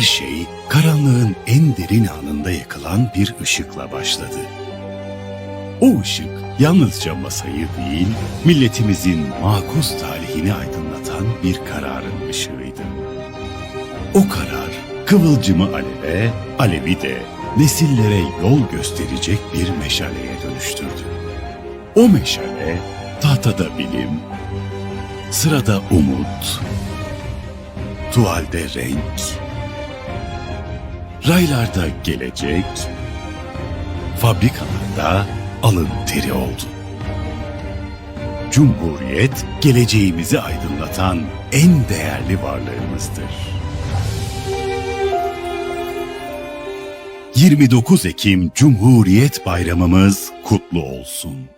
şey karanlığın en derin anında yakılan bir ışıkla başladı. O ışık yalnızca masayı değil, milletimizin makus talihini aydınlatan bir kararın ışığıydı. O karar kıvılcımı aleve, alevi de nesillere yol gösterecek bir meşaleye dönüştürdü. O meşale tahtada bilim, sırada umut, tuvalde renk, raylarda gelecek, fabrikalarda alın teri oldu. Cumhuriyet geleceğimizi aydınlatan en değerli varlığımızdır. 29 Ekim Cumhuriyet Bayramımız kutlu olsun.